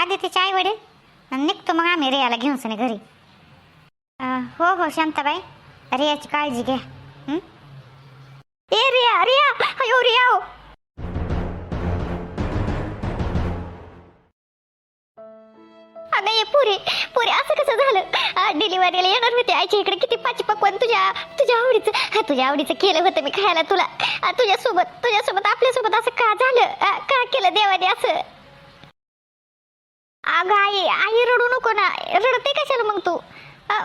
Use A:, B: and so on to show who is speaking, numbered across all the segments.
A: आदितीचे आई वडील? निघतो मग आम्ही रियाला घेऊन सनी घरी. हो हो शांताबाई. रियाची काळजी घ्या. ए रिया रिया! अयो रिया हो. अगं पुरे पुरी पुरी असं कसं झालं? डिलिव्हरीला येणार होते आईच्या इकडे. किती पाची पकवान तुझ्या तुझ्या आवडीचं. हा, तुझ्या आवडीचं केलं होतं मी खायला तुला. तुझ्यासोबत तुझ्यासोबत आपल्यासोबत असं का झालं? का केलं देवाने असं? अगं आई आई रडू नको ना. रडते कशाला मग तू?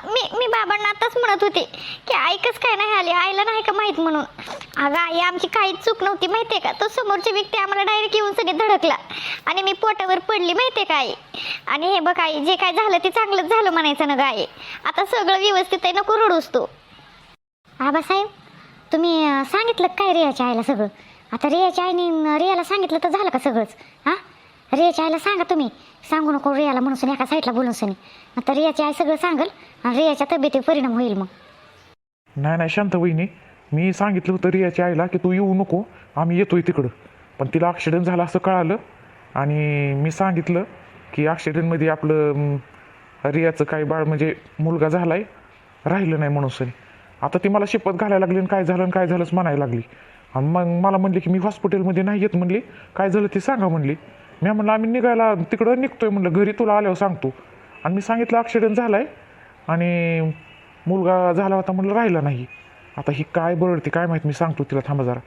A: मी मी बाबांना आताच म्हणत होते की ऐकच काय नाही आली आईला नाही का माहीत म्हणून. अगं आई आमची काहीच चूक नव्हती माहितीये का? तो समोरची व्यक्ती आम्हाला डायरेक्ट येऊन सगळे धडकला. आणि मी पोटावर पडली माहितीये का आई? आणि हे बघ आई जे काय झालं ते चांगलंच झालं म्हणायचं ना गं आई. आता सगळं व्यवस्थित आहे नको रडूस तू. आबासाहेब तुम्ही सांगितलं काय रियाच्या आईला सगळं? आता रियाच्या आईने रियाला सांगितलं तर झालं का सगळंच? हां? रियाच्या आईला सांगा तुम्ही. सांगू नको रियाला म्हणून सनी एका साईडला बोलून सनी. आता रियाची आई सगळं सांगल आणि रियाच्या तब्येतीवर परिणाम होईल मग.
B: नाही नाही शांत वहिनी. मी सांगितलं होतं रियाच्या आईला की तू येऊ नको आम्ही येतोय तिकडं. पण तिला ॲक्सिडेंट झाला असं कळालं आणि मी सांगितलं की ॲक्सिडेंटमध्ये आपलं रियाचं काही बाळ म्हणजे मुलगा झालाय राहिलं नाही म्हणून सनी. आता ती मला शिपत घालायला लागली आणि काय झालं आणि काय झालंच म्हणायला लागली. आणि मग मला म्हणले की मी हॉस्पिटलमध्ये नाही येत म्हणली. काय झालं ते सांगा म्हणली. मी म्हणलं आम्ही निघायला तिकडं निघतोय. म्हणलं घरी तुला आल्यावर सांगतो. आणि मी सांगितलं ॲक्सिडेंट झालाय आणि मुलगा झाला होता म्हणलं राहिला नाही. आता ही काय बरडते काय माहीत मी सांगतो तिला थांबा जरा.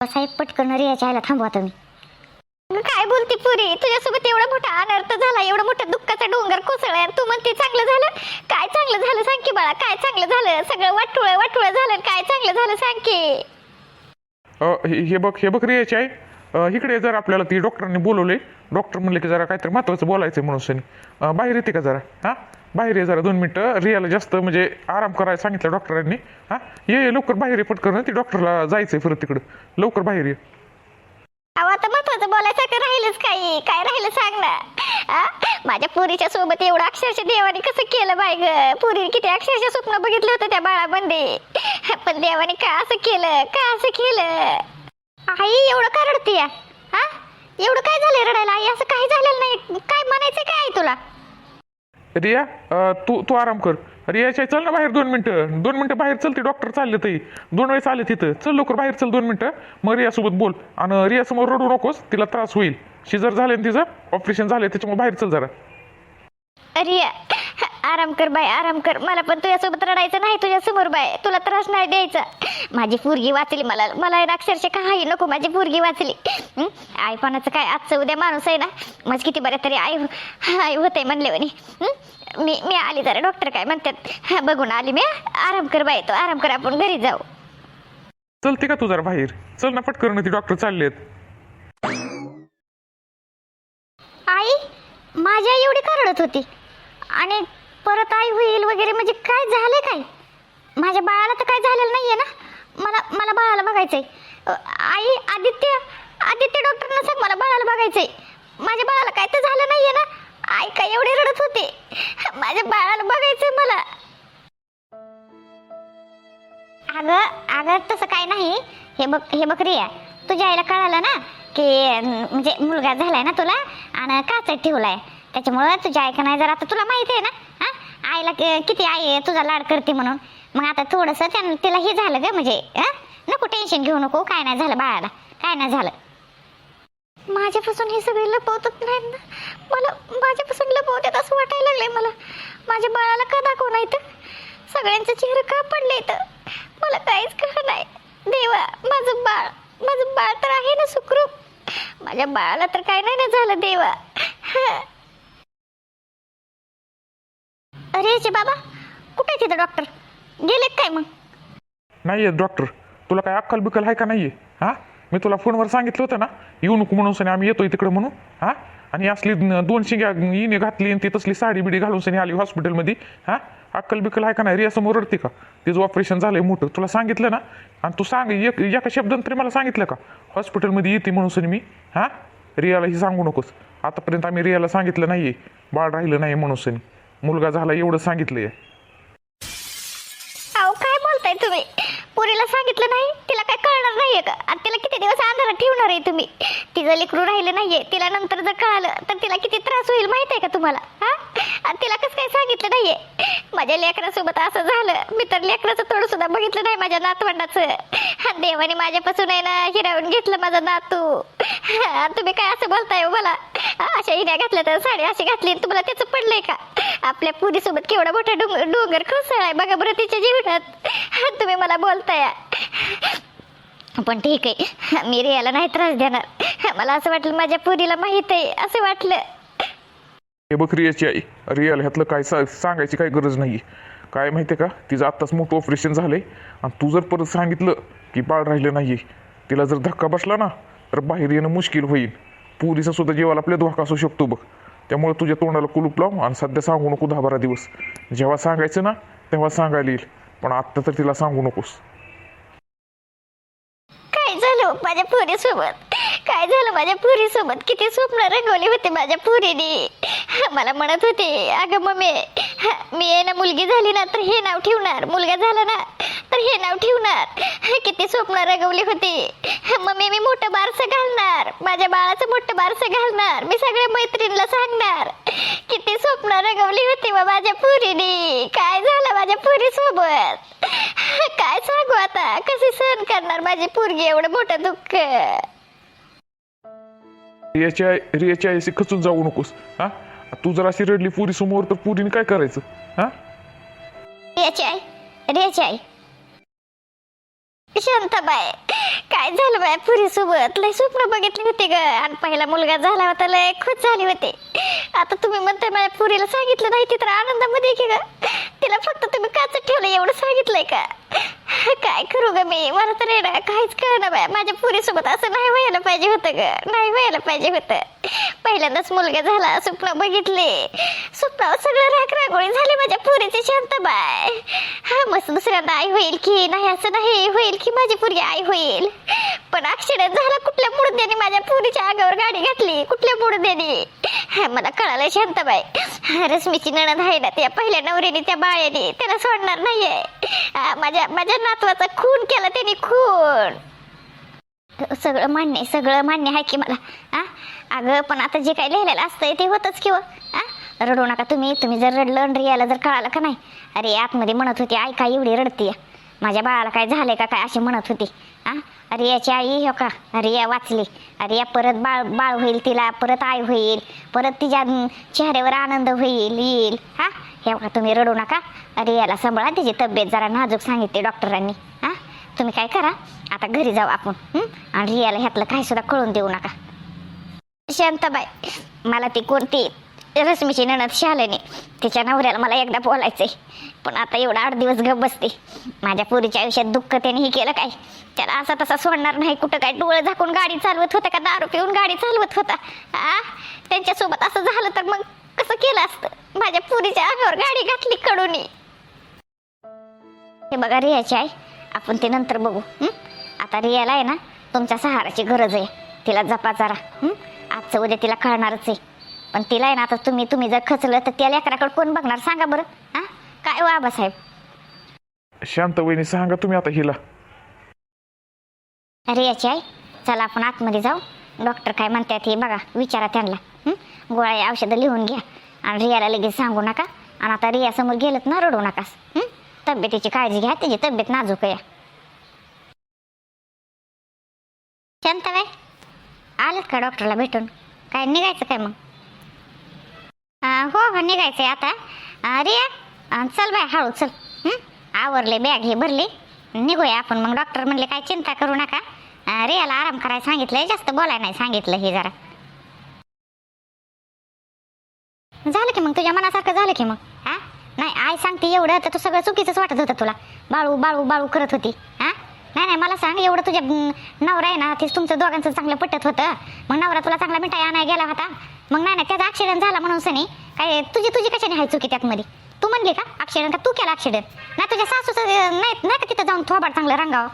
A: साहेब पटकन रियाच्या आईला थांबवा तुम्ही काय बोलते पुरी? तुझ्यासोबत एवढा मोठा अनर्थ झाला एवढा मोठा दुःखाचा डोंगर कोसळला आणि तू म्हणते चांगलं झालं? काय चांगलं झालं? सांग की बाळा काय चांगलं झालं? सगळं वाटुळ वाटुळ झालं काय चांगलं झालं? सांग की.
B: अ, हे हे बघ हे बघ रे याची आहे इकडे जर आपल्याला ती डॉक्टरांनी बोलवले डॉक्टर म्हणले की जरा काहीतरी महत्त्वाचं बोलायचं आहे म्हणून सनी. बाहेर येते का जरा? हां? बाहेर ये जरा दोन मिनटं. रियाला जास्त म्हणजे आराम करायला सांगितलं डॉक्टरांनी. हां? ये ये, लवकर बाहेर ये पटकन. ती डॉक्टरला जायचंय परत तिकडं. लवकर बाहेर ये.
A: अहो आता महत्वाचं बोलायसारखं राहिलंच काही काय राहिलं सांग ना. माझ्या पुरीच्या सोबत एवढं अक्षरशः देवाने कसं केलं बाय ग? पुरी किती अक्षरशः स्वप्न बघितलं होतं त्या बाळामध्ये. पण देवाने का असं केलं? का असं केलं? आई एवढं काय रडतीय? हा? एवढं काय झालं रडायला? आई असं काही झालेलं नाही. काय म्हणायचं काय आहे तुला?
B: रिया अ, तू तू आराम कर. रियाच्या चल ना बाहेर दोन मिनटं. दोन मिनटं बाहेर चल ते डॉक्टर चालले तरी. दोन वेळेस आले तिथं. चल लवकर बाहेर चल दोन मिनटं. मग रियासोबत बोल. आणि रियासमोर रडू नकोस तिला त्रास होईल. शिजर झाले ना तिचं ऑपरेशन झालं त्याच्यामुळे बाहेर चल जरा.
A: अरे आराम कर बाय आराम कर. मला पण तुझ्यासोबत रडायचं नाही तुझ्या समोर बाय तुला त्रास नाही द्यायचा. माझी पोरगी वाचली मला. मला अक्षरशः काही नको माझी पोरगी वाचली? आईपणाचं काय? आजचं उद्या माणूस आहे ना. माझी किती बऱ्या तरी आई आई होते म्हणले म्हणे? मी मी आली जरा. डॉक्टर काय म्हणतात? हा, बघून आली मी. आराम कर बाय तो आराम कर. आपण घरी जाऊ.
B: चलते का तू जरा बाहेर? चल ना पटकन. ती डॉक्टर चाललेत.
A: आई माझी आई एवढी का रडत होती? आणि परत आई होईल वगैरे म्हणजे काय झालंय काय? माझ्या बाळाला तर काय झालेलं नाही आहे ना? मला मला बाळाला बघायचंय. आहे आई आदित्य आदित्य डॉक्टरना सांग मला बाळाला बघायचंय. माझ्या बाळाला काय तर झालं नाही आहे ना? आई काय एवढी रडत होते? माझ्या बाळाला बघायचंय मला. अगं अगं तसं काय नाही. हे बघ हे बघ रिया तुझ्या आईला कळालं ना की म्हणजे मुलगा झालाय ना तुला? आणि काचा ठेवलाय. त्याच्यामुळं तुझ्या आई नाही जर आता तुला माहिती आहे ना हा? आईला किती आई आहे तुझा लाड करते म्हणून. मग आता थोडंसं त्यानं तिला हे झालं ग म्हणजे नको टेन्शन घेऊ नको काय नाही झालं बाळाला काय नाही झालं. माझ्यापासून हे सगळे लपवतच नाहीत ना. मला माझ्यापासून लपवतात असं वाटायला लागलंय मला. माझ्या बाळाला का दाखव नाही तर सगळ्यांचं चेहरे का पडले तर मला काहीच कळ नाही. देवा माझं बाळ माझं बाळ तर आहे ना सुखरूप. माझ्या बाळाला तर काय नाही ना झालं देवा. अरे चे बाबा कुठे आहे तिथं डॉक्टर गेले काय मग?
B: नाही येत डॉक्टर तुला काय अक्कल बिकल आहे का नाही आहे हां? मी तुला फोनवर सांगितलं होतं ना येऊ नको म्हणून सनी आम्ही येतोय तिकडं म्हणून. हां? आणि असली न- दोन शिंग्या इने घातली आणि ती तसली साडी बिडी घालून सनी आली हॉस्पिटलमध्ये हां? अक्कल बिकल आहे का नाही? रिया समोर रडते का? तिचं ऑपरेशन झालंय मोठं. तुला सांगितलं ना? आणि तू सांग एक एका शब्दान तरी मला सांगितलं का? हॉस्पिटलमध्ये येते म्हणून सनी मी. हां? रियाला ही सांगू नकोस. आतापर्यंत आम्ही रियाला सांगितलं नाही बाळ राहिलं नाही म्हणून सनी. मुलगा झाला एवढं सांगितलंय.
A: अहो काय बोलताय तुम्ही? पुरीला सांगितलं नाही तिला काय कळणार नाहीये का? आणि तिला ठेवणार आहे तुम्ही? तिचं लेकरू राहिलं नाहीये तिला नंतर जर कळालं तर तिला किती त्रास होईल माहीत आहे का तुम्हाला? हा? आणि तिला कसं काय सांगितलं नाहीये? माझ्या लेकरासोबत असं झालं. मी तर लेकराचं तोड सुद्धा बघितलं नाही माझ्या नातवंडाचं. देवाने माझ्यापासून आहे ना हिरावून घेतलं माझा नातू. आणि तुम्ही काय असं बोलताय हो मला? अशा हिऱ्या घातल्या तर साडी अशी घातली तुम्हाला त्याचं पडलंय का? आपल्या पुरीसोबत केवढा मोठा डोंगर डोंगर कोसळ आहे बघा बरं तिच्या जीवनात. तुम्ही मला बोलताय. पण ठीक आहे. मी रियाला नाही त्रास देणार. मला असं वाटलं माझ्या पुरीला माहीत आहे असं वाटलं.
B: हे बघ रियाची आई रियाला ह्यातलं काय सा सांगायची काही गरज नाही काय माहिती का? तिचं आत्ताच मोठं ऑपरेशन झालंय. आणि तू जर परत सांगितलं की बाळ राहिलं नाही तिला जर धक्का बसला ना तर बाहेर येणं मुश्किल होईल. पुरीचा सुद्धा जीवाला आपल्या धोका असू शकतो बघ. त्यामुळे तुझ्या तोंडाला कुलूप लाव आणि सध्या सांगू नको दहा बारा दिवस. जेव्हा सांगायचं ना तेव्हा सांगायला येईल. पण आत्ता तर तिला सांगू नकोस
A: काय माझ्या पुरीसोबत? काय झालं माझ्या पुरीसोबत? किती स्वप्न रंगवली होती माझ्या पुरीने. मला म्हणत होते अगं मम्मी मी आहे ना मुलगी झाली ना तर हे नाव ठेवणार. मुलगा झाला ना तर हे नाव ठेवणार. किती स्वप्न रंगवली होती. मम्मी मी मोठं बारसं घालणार. माझ्या बाळाचं मोठं बारसं घालणार. मी सगळ्या मैत्रिणीला सांगणार. किती स्वप्न रंगवली होती बा माझ्या पुरीने. काय झालं माझ्या पुरीसोबत? काय सांगू आता? कशी सहन करणार माझी पोरगी एवढं मोठं दुःख?
B: रियाची आई रियाची आई अशी खचून जाऊ नकोस हा? तू जर अशी रडली पुरी समोर तर पुरीने काय करायचं हा?
A: याची आई. रेची आई. शांताबाई काय झालं बाय पुरी सोबत लय स्वप्न बघितली होती ग. आणि पहिला मुलगा झाला होता लय खुश झाली होती. आता तुम्ही म्हणताय माझ्या पुरीला सांगितलं नाही ती तर आनंदामध्ये की ग. तिला फक्त तुम्ही काच ठेवलं एवढं सांगितलंय का? काय करू ग मी? मला तर ना काहीच कळणार बाय माझ्या पुरीसोबत असं नाही व्हायला पाहिजे होतं ग. नाही व्हायला पाहिजे होतं. पहिल्यांदाच मुलगा झाला स्वप्न बघितले. स्वप्नावर सगळं राख रागोळी झाले माझ्या पुरीची बाय हा मस्त दुसऱ्यांदा आई होईल की? नाही असं नाही. होईल की माझी पोरगी आई होईल. पण ऍक्सिडेंट झाला कुठल्या मुडद्याने माझ्या पुरीच्या आगावर गाडी घातली? कुठल्या मुडद्याने? हा, मला कळालं शांताबाई. हा, रश्मीची नणद आहे ना त्या पहिल्या नवरीने त्या बाळ्याने. त्याला सोडणार नाहीये. माझ्या माझ्या नातवाचा खून केला त्याने खून. सगळं मान्य आहे सगळं मान्य आहे की मला. हा अगं पण आता जे काही लिहिलेलं असतंय ते होतच किंवा हो. आ? रडू नका तुम्ही. तुम्ही जर रडलं आणि रियाला जर कळालं का नाही? अरे आतमध्ये म्हणत होती आई काय एवढी रडती माझ्या बाळाला काय झालंय का काय? अशी म्हणत होती. हा याची आई हो का? अरे या वाचली. अरे या परत बाळ बाळ होईल तिला परत आई होईल. परत तिच्या चेहऱ्यावर आनंद होईल येईल. हा? एवढा तुम्ही रडू नका. रियाला सांभाळा त्याची तब्येत. जरा नाजूक सांगितली डॉक्टरांनी. हां? तुम्ही काय करा. आता घरी जाऊ आपण. आणि रियाला ह्यातलं काही सुद्धा कळून देऊ नका. शांताबाई मला ती कोणती रश्मीची नणद शालेने तिच्या नवऱ्याला मला एकदा बोलायचंय. पण आता एवढा आठ दिवस गप बसते माझ्या पोरीच्या आयुष्यात दुःख त्याने हे केलं काय? त्याला असा तसा सोडणार नाही. कुठं काय डोळे झाकून गाडी चालवत होता का? दारू पिऊन गाडी चालवत होता. आ? त्यांच्यासोबत असं झालं तर मग? कसं केलं असतं. माझ्या पुरीच्या अंगावर गाडी घातली कडूनी. हे बघा रियाची आहे आपण ते नंतर बघू? आता रियाला आहे ना तुमच्या सहाराची गरज आहे. तिला जपा जरा? आजचं उद्या तिला कळणारच आहे. पण तिला आहे ना आता तुम्ही तुम्ही जर खचलं तर त्या लेकराकडे कोण बघणार? सांगा बरं हा? काय हो आबासाहेब?
B: शांत वहिनी सांगा तुम्ही आता हिला.
A: रियाची आई चला आपण आतमध्ये जाऊ. डॉक्टर काय म्हणतात हे बघा विचारा त्यांना? गोळ्या औषधं लिहून घ्या. आणि रियाला लगेच सांगू नका. आणि आता रियासमोर गेलत ना रडू नकास. तब्येतीची काळजी घ्या त्याची तब्येत नाजूक आहे. शांताबाई आलं का डॉक्टरला भेटून? काय निघायचं काय मग? हो हो निघायचं आहे आता रिया चल बाय हळू चल. आवरले बॅग हे भरली. निघूया आपण. मग डॉक्टर म्हणले काय चिंता करू नका. रियाला आराम करायला सांगितलंय. जास्त बोलायला नाही सांगितलं हे जरा. झालं की मग तुझ्या मनासारखं झालं की मग हा? नाही आई सांगते एवढं तर तू सगळं चुकीचंच वाटत होतं तुला. बाळू बाळू बाळू करत होती हा? नाही नाही मला सांग एवढं तुझ्या नवरा आहे ना तेच तुमचं दोघांचं चांगलं पटत होतं. मग नवरा तुला चांगला मिठाई आणायला गेला होता. मग नाही नाही त्याचा ॲक्सिडेंट झाला म्हणून सनी काय तुझी तुझी कशाने हाय चुकी त्यातमध्ये? तू म्हणली का ॲक्सिडेंट का? तू केला ॲक्सिडेंट नाही तुझ्या सासूचं नाही नाही का तिथं जाऊन थोबाड चांगलं रंगावं?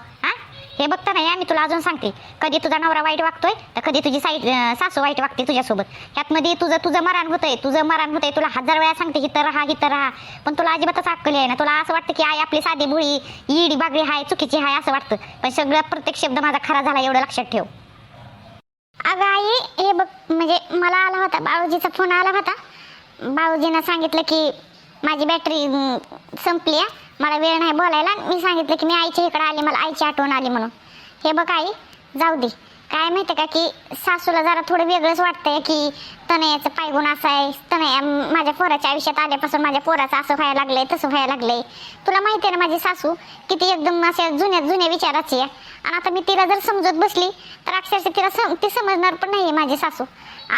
A: हे बघता नाही मी तुला अजून सांगते. कधी तुझा नवरा वाईट वागतोय तर कधी तुझी साईड सासू वाईट वागते तुझ्यासोबत. ह्यातमध्ये तुझं तुझं मरण होतंय तुझं मरण होतंय. तुला हजार वेळा सांगते हिथं राहा हिथं राहा. पण तुला अजिबातच अक्कली आहे ना तुला असं वाटतं की आई आपली साधी भुळी ईडी बागडी हाय चुकीची हाय असं वाटतं. पण सगळं प्रत्येक शब्द माझा खरा झाला एवढं लक्षात ठेव. अगं आई हे बघ म्हणजे मला आला होता बाळूजीचा फोन आला होता. बाळूजीनं सांगितलं की माझी बॅटरी संपली आहे. मला वेळ नाही बोलायला. मी सांगितलं की मी आईच्या इकडे आली मला आईची आठवण आली म्हणून. हे बघ आई जाऊ दे. काय माहिती का की सासूला जरा थोडं वेगळंच वाटतंय की तनयाचं पायगुण असं आहे. तनया माझ्या पोराच्या आयुष्यात आल्यापासून माझ्या पोराचं असं व्हायला लागलंय तसं व्हायला लागलंय. तुला माहिती आहे ना माझी सासू किती एकदम अशा जुन्या जुन्या विचाराची आहे. आणि आता मी तिला जर समजत बसली तर अक्षरशः तिला सम ती समजणार पण नाही माझी सासू.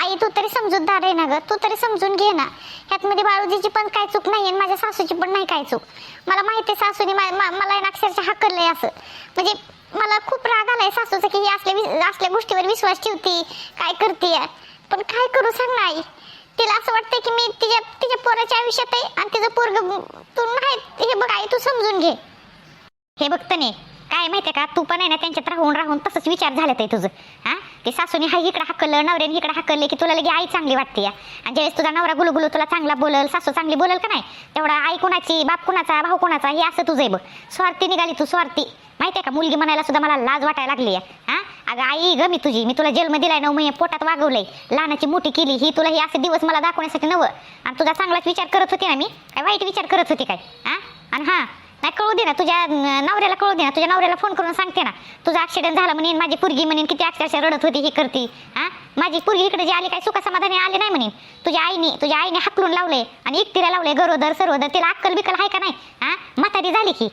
A: आई तू तरी समजूतदार आहे ना ग? तू तरी समजून घे ना. ह्यातमध्ये बाळूजीची पण काय चूक नाही आणि माझ्या सासूची पण नाही काय चूक. मला माहिती आहे सासूने मा- मला आहे ना अक्षरशः हकललंय असं. म्हणजे मला खूप राग आलाय सासूचा की ही असल्या असल्या गोष्टीवर विश्वास ठेवते काय करते पण काय करू सांग ना आई. तिला असं वाटतंय की मी तिच्या तिच्या पोराच्या आयुष्यात आहे आणि तिचं पोरग तू नाही हे बघ आई तू समजून घे. हे बघतं नाही काय माहितीये का? तू पण आहे ना त्यांच्यात राहून राहून तसंच विचार झाला आहे तुझं हा? ते सासूने हा इकडे हाकललं नवऱ्याने इकडे हाकलले की तुला लगे आई चांगली वाटते या. आणि ज्यावेळेस तुझा नवरा गुलगुलू तुला चांगला बोलल सासू चांगली बोलल का नाही तेवढा आई कोणाची बाप कोणाचा भाऊ कोणाचा हे असं तुझं आहे बघ. स्वार्थी निघाली तू स्वार्थी. माहिती आहे का? मुलगी म्हणायला सुद्धा मला लाज वाटायला लागली आहे हा? अगं आई ग मी तुझी मी तुला जन्म दिलाय नऊ महिने पोटात वागवलंय. लहानाची मोठी केली ही तुला हे असे दिवस मला दाखवण्यासाठी नवं. आणि तुझा चांगलाच विचार करत होती ना मी? काय वाईट विचार करत होती काय? हा? आणि हा नाही कळू दे ना तुझ्या नवऱ्याला कळू दे ना तुझ्या नवऱ्याला फोन करून सांगते ना. तुझा ऍक्सिडेंट झाला म्हणेन माझी पुरगी म्हणेन किती अक्षरशः रडत होती हे करती. हा? माझी पुरगी इकडे जी आली काय सुखा समाधानी आली नाही म्हणेन तुझ्या आईने तुझ्या आईने हाकलून लावले आणि एकटीला लावले गरोदर सरोदर तिला अक्कल बिकल आहे का नाही? हा? म्हातारी झाली की.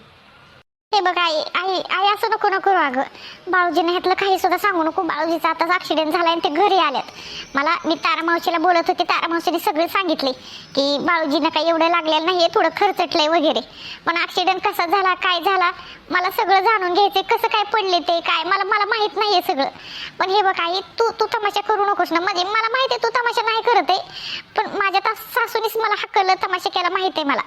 A: हे बघ आई आई आई असं नको नको अगं बाळूजीने ह्यातलं काही सुद्धा सांगू नको. बाळूजीचा आताच ऍक्सिडेंट झाला आणि ते घरी आल्यात. मला मी तारा मावशीला बोलत होते तारा मावशीने सगळे सांगितले की बाळूजीनं काही एवढं लागलेलं नाही थोडं खर्चटलंय वगैरे. पण ऍक्सिडेंट कसा झाला काय झाला मला सगळं जाणून घ्यायचे कसं काय पडले ते काय मला मला माहीत नाही आहे सगळं. पण हे बघ आई तू तू तमाशा करू नकोस ना. म्हणजे मला माहिती आहे तू तमाशा नाही करत आहे. पण माझ्या तर सासूनीच मला हकललं तमाशा केला माहिती आहे मला.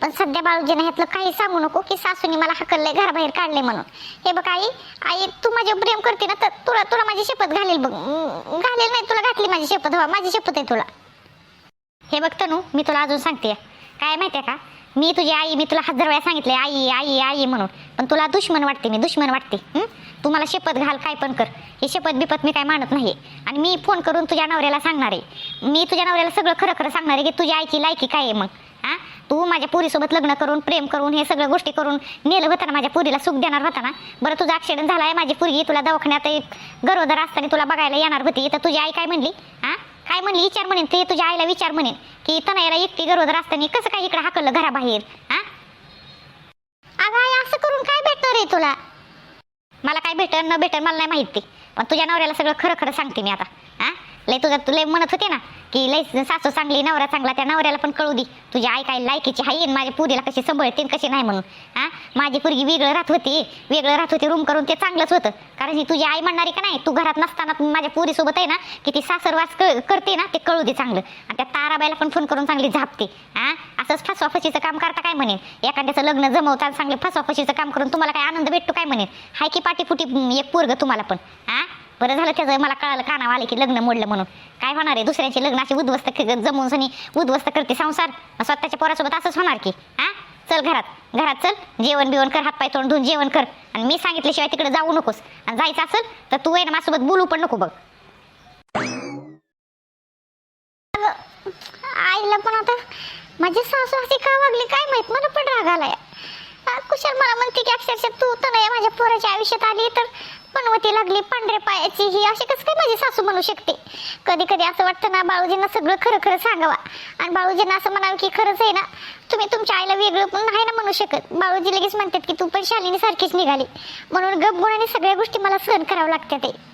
A: पण सध्या बाळूजीने ह्यातलं काही सांगू नको की सासूने मला हकललं हकललंय घराबाहेर काढले म्हणून. हे बघ आई आई तू माझे प्रेम करते ना तर तुला तुला माझी शपथ घालेल बघ. घालेल नाही तुला घातली माझी शपथ. हवा माझी शपथ आहे तुला. हे बघ तनू मी तुला अजून सांगते. काय माहितीये का? मी तुझी आई मी तुला हजार वेळा सांगितले आई आई आई म्हणून. पण तुला दुश्मन वाटते मी दुश्मन वाटते. तू मला शपथ घाल काय पण कर. ही शपथ बिपत मी काय मानत नाही आणि मी फोन करून तुझ्या नवऱ्याला सांगणार. आहे मी तुझ्या नवऱ्याला सगळं खरं खरं सांगणार आहे की तुझ्या आईची लायकी काय आहे मग? तू माझ्या पुरीसोबत लग्न करून प्रेम करून हे सगळ्या गोष्टी करून नेलं होतं ना माझ्या पुरीला सुख देणार होता ना? बरं तुझा ऍक्सिडेंट झाला आहे माझी पुरगी तुला दवाखान्यात गरोदर असताना तुला बघायला येणार होती. तर तुझी आई काय म्हणली? हा? काय म्हणली? विचार म्हणेन ते तुझ्या आईला विचार म्हणेन. की तनयाला एकटी गरोदर असताना कसं काय इकडे हाकलं घराबाहेर? हा? अगं आई असं करून काय भेटणार रे तुला? मला काय भेटन न भेटन मला नाही माहिती पण तुझ्या नवऱ्याला सगळं खरं खरं सांगते मी आता. हा? लय तुझा तू लय म्हणत होते ना की लय सासू चांगली नवरा चांगला त्या नवऱ्याला पण कळू दे. तुझी आई काय लायकीची हाई माझ्या पुरीला कशी सांभाळते कशी नाही म्हणून. हा? माझी पुरगी वेगळं राहत होती. वेगळं राहत होती रूम करून ते चांगलंच होतं. कारण ही तुझी आई म्हणणारी का नाही तू घरात नसताना माझ्या पुरीसोबत आहे ना की ती सासरवास कळ करते ना ते कळू दे चांगलं. आणि त्या ताराबाईला पण फोन करून चांगली झापते. हा? असंच फसवाफशीचं काम करता काय म्हणेन? एखाद्याचं लग्न जमवता चांगलं फसवाफशीचं काम करून तुम्हाला काय आनंद भेटतो काय म्हणेन? हाय की पाटीपुटी एक पोरग तुम्हाला पण. हा? बरं झालं त्याचं मला कळालं कानावर आले की लग्न मोडलं म्हणून. काय होणार आहे? दुसऱ्याचे लग्न असे उद्ध्वस्त जमून जमवून सनी उद्ध्वस्त करते संसार. स्वतःच्या पोरासोबत असंच होणार की हां चल घरात. घरात चल. जेवण बिवण कर हातपाय तोंड धुवून जेवण कर. आणि मी सांगितल्याशिवाय तिकडे जाऊ नकोस. आणि जायचं असेल तर तू आहे ना माझ्यासोबत बोलू पण नको बघ. आईला पण आता माझी सासू अशी का वागली काय माहीत? मला पण राग आलाय. कुशल मला म्हणते की अक्षरशः तू तर नाही माझ्या पोराच्या आयुष्यात आली तर पनवती लागली पांढरे पायाची. ही अशी कसं काय माझी सासू म्हणू शकते? कधी कधी असं वाटतं ना बाळूजींना सगळं खरं खरं सांगावा. आणि बाळूजींना असं म्हणावं की खरंच आहे ना तुम्ही तुमच्या आईला वेगळं पण नाही ना म्हणू शकत. बाळूजी लगेच म्हणतात की तू पण शालिनी सारखीच निघाली. म्हणून गपगुणाने सगळ्या गोष्टी मला सहन कराव्या लागतात ते